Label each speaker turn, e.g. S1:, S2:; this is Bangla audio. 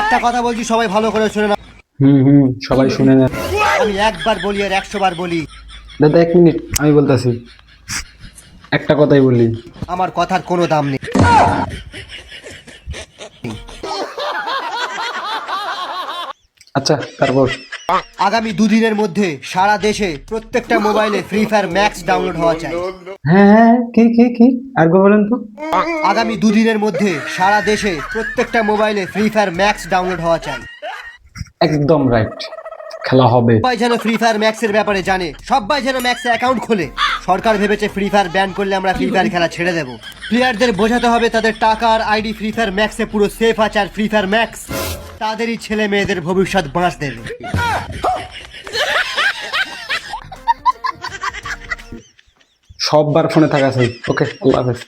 S1: একটা কথা বলছি সবাই ভালো করে শুনে না
S2: হুম হুম সবাই শুনে না
S1: আমি একবার বলি আর একশো বার বলি।
S2: দাদা এক মিনিট আমি বলতেছি। একটা কথাই বলি।
S1: আমার কথার কোনো দাম নেই।
S2: আচ্ছা তারপর?
S1: আগামী দুদিনের মধ্যে সারা দেশে প্রত্যেকটা মোবাইলে ফ্রি ফায়ার ম্যাক্স ডাউনলোড হওয়া চাই।
S2: হ্যাঁ হ্যাঁ কি কি কি? আর গো বলেন তো।
S1: আগামী দুদিনের মধ্যে সারা দেশে প্রত্যেকটা মোবাইলে ফ্রি ফায়ার ম্যাক্স ডাউনলোড হওয়া চাই।
S2: একদম রাইট খেলা হবে।
S1: সবাই যেন ফ্রি ফায়ার ম্যাক্সের ব্যাপারে জানে সবাই যেন ম্যাক্সে অ্যাকাউন্ট খোলে। সরকার ভেবেছে ফ্রি ফায়ার ব্যান করলে আমরা ফ্রি ফায়ার খেলা ছেড়ে দেব। প্লেয়ারদের বোঝাতে হবে তাদের টাকা আর আইডি ফ্রি ফায়ার ম্যাক্সে পুরো সেফ আছে আর ফ্রি ফায়ার ম্যাক্স তাদেরই ছেলে মেয়েদের ভবিষ্যৎ বাঁচ দেবে।
S2: সববার ফোনে থাকা ওকে আল্লাহ হাফেজ।